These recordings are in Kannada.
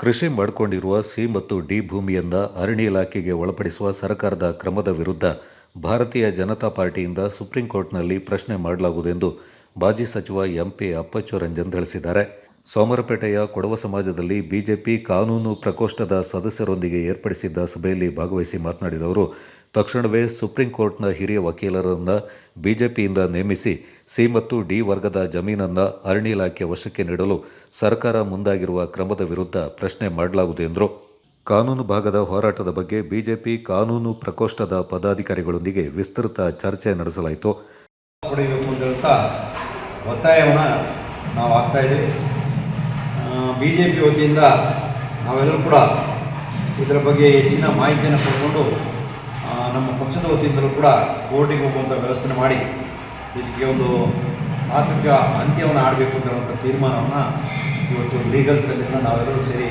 ಕೃಷಿ ಮಾಡಿಕೊಂಡಿರುವ ಸಿ ಮತ್ತು ಡಿ ಭೂಮಿಯಿಂದ ಅರಣ್ಯ ಇಲಾಖೆಗೆ ಒಳಪಡಿಸುವ ಸರ್ಕಾರದ ಕ್ರಮದ ವಿರುದ್ಧ ಭಾರತೀಯ ಜನತಾ ಪಾರ್ಟಿಯಿಂದ ಸುಪ್ರೀಂ ಕೋರ್ಟ್ನಲ್ಲಿ ಪ್ರಶ್ನೆ ಮಾಡಲಾಗುವುದೆಂದು ಮಾಜಿ ಸಚಿವ ಎಂಪಿ ಅಪ್ಪಚ್ಚು ರಂಜನ್ ತಿಳಿಸಿದ್ದಾರೆ. ಸೋಮರಪೇಟೆಯ ಕೊಡವ ಸಮಾಜದಲ್ಲಿ ಬಿಜೆಪಿ ಕಾನೂನು ಪ್ರಕೋಷ್ಠದ ಸದಸ್ಯರೊಂದಿಗೆ ಏರ್ಪಡಿಸಿದ್ದ ಸಭೆಯಲ್ಲಿ ಭಾಗವಹಿಸಿ ಮಾತನಾಡಿದ ಅವರು, ತಕ್ಷಣವೇ ಸುಪ್ರೀಂ ಕೋರ್ಟ್ನ ಹಿರಿಯ ವಕೀಲರನ್ನು ಬಿಜೆಪಿಯಿಂದ ನೇಮಿಸಿ ಸಿ ಮತ್ತು ಡಿ ವರ್ಗದ ಜಮೀನನ್ನು ಅರಣ್ಯ ಇಲಾಖೆ ವಶಕ್ಕೆ ನೀಡಲು ಸರ್ಕಾರ ಮುಂದಾಗಿರುವ ಕ್ರಮದ ವಿರುದ್ಧ ಪ್ರಶ್ನೆ ಮಾಡಲಾಗುವುದು ಎಂದರು. ಕಾನೂನು ಭಾಗದ ಹೋರಾಟದ ಬಗ್ಗೆ ಬಿಜೆಪಿ ಕಾನೂನು ಪ್ರಕೋಷ್ಠದ ಪದಾಧಿಕಾರಿಗಳೊಂದಿಗೆ ವಿಸ್ತೃತ ಚರ್ಚೆ ನಡೆಸಲಾಯಿತು. ಒತ್ತಾಯವನ್ನು ನಾವು ಆಗ್ತಾ ಇದ್ದೀವಿ. ಬಿ ಜೆ ಪಿ ವತಿಯಿಂದ ನಾವೆಲ್ಲರೂ ಕೂಡ ಇದರ ಬಗ್ಗೆ ಹೆಚ್ಚಿನ ಮಾಹಿತಿಯನ್ನು ಪಡ್ಕೊಂಡು ನಮ್ಮ ಪಕ್ಷದ ವತಿಯಿಂದಲೂ ಕೂಡ ಕೋರ್ಟಿಗೆ ಹೋಗುವಂಥ ವ್ಯವಸ್ಥೆ ಮಾಡಿ, ಇದಕ್ಕೆ ಒಂದು ಆತಂಕ ಅಂತ್ಯವನ್ನು ಆಡಬೇಕು ಅಂತ ತೀರ್ಮಾನವನ್ನು ಇವತ್ತು ಲೀಗಲ್ ಸೆಲ್ಲಿಂದ ನಾವೆಲ್ಲರೂ ಸೇರಿ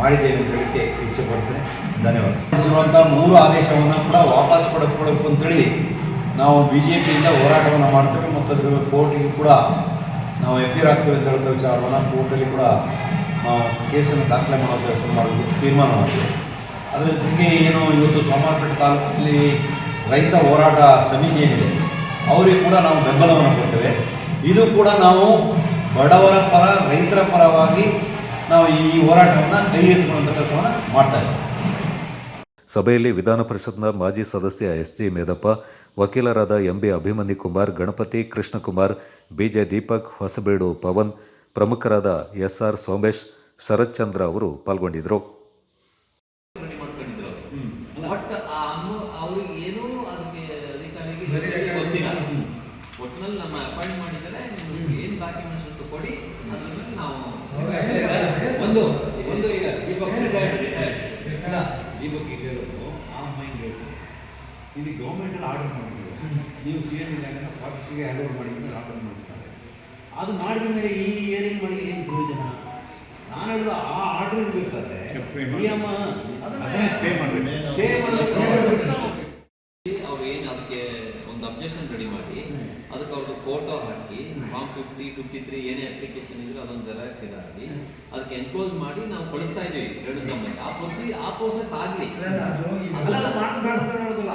ಮಾಡಿದ್ದೇವೆ ಅಂತ ಹೇಳಿಕೆ ಇಚ್ಛೆ ಪಡ್ತೇನೆ. ಧನ್ಯವಾದ. ಮೂರು ಆದೇಶವನ್ನು ಕೂಡ ವಾಪಸ್ ಕೊಡಬೇಕು ಅಂತೇಳಿ ನಾವು ಬಿ ಜೆ ಪಿಯಿಂದ ಹೋರಾಟವನ್ನು ಮಾಡ್ತೇವೆ ಮತ್ತು ಅದರ ಕೋರ್ಟಿಗೂ ಕೂಡ ನಾವು ಎಫ್ ಆಗ್ತೇವೆ ಅಂತ ಹೇಳುವಂಥ ವಿಚಾರವನ್ನು ಕೋರ್ಟಲ್ಲಿ ಕೂಡ ನಾವು ಕೇಸನ್ನು ದಾಖಲೆ ಮಾಡುವಂಥ ಕೆಲಸ ಮಾಡಬೇಕು ತೀರ್ಮಾನ ಮಾಡ್ತೇವೆ. ಅದರ ಜೊತೆಗೆ ಏನು ಇವತ್ತು ಸೋಮವಾರಪೇಟೆ ತಾಲೂಕಲ್ಲಿ ರೈತ ಹೋರಾಟ ಸಮಿತಿ ಏನಿದೆ, ಅವರಿಗೆ ಕೂಡ ನಾವು ಬೆಂಬಲವನ್ನು ಕೊಡ್ತೇವೆ. ಇದು ಕೂಡ ನಾವು ಬಡವರ ಪರ, ರೈತರ ಪರವಾಗಿ ನಾವು ಈ ಹೋರಾಟವನ್ನು ಕೈ ಎತ್ತುಕೊಳ್ಳುವಂಥ ಕೆಲಸವನ್ನು ಮಾಡ್ತಾ ಇದ್ದೇವೆ. ಸಭೆಯಲ್ಲಿ ವಿಧಾನ ಪರಿಷತ್ನ ಮಾಜಿ ಸದಸ್ಯ ಎಸ್ ಜಿ ಮೇದಪ್ಪ ವಕೀಲರಾದ ಎಂಬಿ ಅಭಿಮನ್ಯು ಕುಮಾರ್ ಗಣಪತಿ ಕೃಷ್ಣಕುಮಾರ್ ಬಿಜೆ ದೀಪಕ್ ಹೊಸಬೇಡು ಪವನ್ ಪ್ರಮುಖರಾದ ಎಸ್ ಆರ್ ಸೋಮೇಶ್ ಶರತ್ಚಂದ್ರ ಅವರು ಪಾಲ್ಗೊಂಡಿದ್ದರು. ರೆಡಿ ದೀಪಕ್ ಈಗ ಹೇಳೋದು ಆ ಮೈಂಡ್ ಹೇಳೋದು ಇದು ಗೌರ್ಮೆಂಟಲ್ಲಿ ಆರ್ಡರ್ ಮಾಡಿದ್ರು. ನೀವು ಸಿ ಎಂ ಇಲಾಖೆನ ಫಾರೆಸ್ಟ್ಗೆ ಹ್ಯಾಂಡ್ ಓವರ್ ಮಾಡಿ ಅಂತ ಆರ್ಡರ್ ಮಾಡಿರ್ತಾರೆ ಅದು ಮಾಡಿದ ಮೇಲೆ ಈ ಏರಿಯನ್ ಮಾಡಿ ಏನು ಪ್ರಯೋಜನ? ನಾನು ಹೇಳಿದ ಆ ಆರ್ಡರ್ ಇರಬೇಕಾದ್ರೆ ನಿಯಮ ಅದನ್ನ ಸ್ಟೇ ಮಾಡಬೇಕು. ಸ್ಟೇ ಮಾಡಬೇಕು. ಅವ್ರು ಏನು ಅದಕ್ಕೆ ಒಂದು ಅಬ್ಜೆಕ್ಷನ್ ರೆಡಿ ಮಾಡಿ ಅದಕ್ಕೆ ಅವ್ರದ್ದು ಫೋಟೋ ಹಾಕಿ ಫಾರ್ಮ್ ಫಿಫ್ಟಿ ಫಿಫ್ಟಿ ತ್ರೀ ಏನೇ ಅಪ್ಲಿಕೇಶನ್ ಇದ್ರೆ ಅದೊಂದು ಜೆರಾಕ್ಸ್ ಇದಾಗಿ ಅದಕ್ಕೆ ಎನ್ಕ್ಲೋಸ್ ಮಾಡಿ ನಾವು ಕಳಿಸ್ತಾ ಇದೀವಿ ಎರಡು ಕಂಪನಿ ಆ ಪ್ರೊಸಿ ಆ ಪ್ರೋಸೆಸ್ ಆಗಲಿ.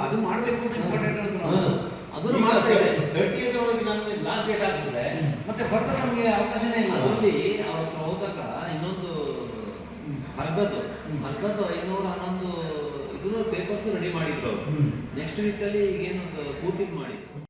ಅದು ಮಾಡಬೇಕು. ಅದನ್ನು ಮಾಡ್ತಾ ಇದೆ. ತರ್ಟಿ ಒಳಗೆ ನಮಗೆ ಲಾಸ್ಟ್ ಡೇಟ್ ಆಗ್ತದೆ. ಮತ್ತೆ ಫರ್ದರ್ ನಮಗೆ ಅವಕಾಶನೇ ಇಲ್ಲ. ಅದರಲ್ಲಿ ಅವ್ರ ಹತ್ರ ಹೋದಾಗ ಇನ್ನೊಂದು ಹರ್ಗದ್ದು. ಹರ್ಗದ್ದು ಐನೂರ ಹನ್ನೊಂದು ಪೇಪರ್ಸ್ ರೆಡಿ ಮಾಡಿದ್ರು ಅವರು. ಅಲ್ಲಿ ನೆಕ್ಸ್ಟ್ ವೀಕಲ್ಲಿ ಏನೊಂದು ಪೂರ್ತಿ ಮಾಡಿದ್ರು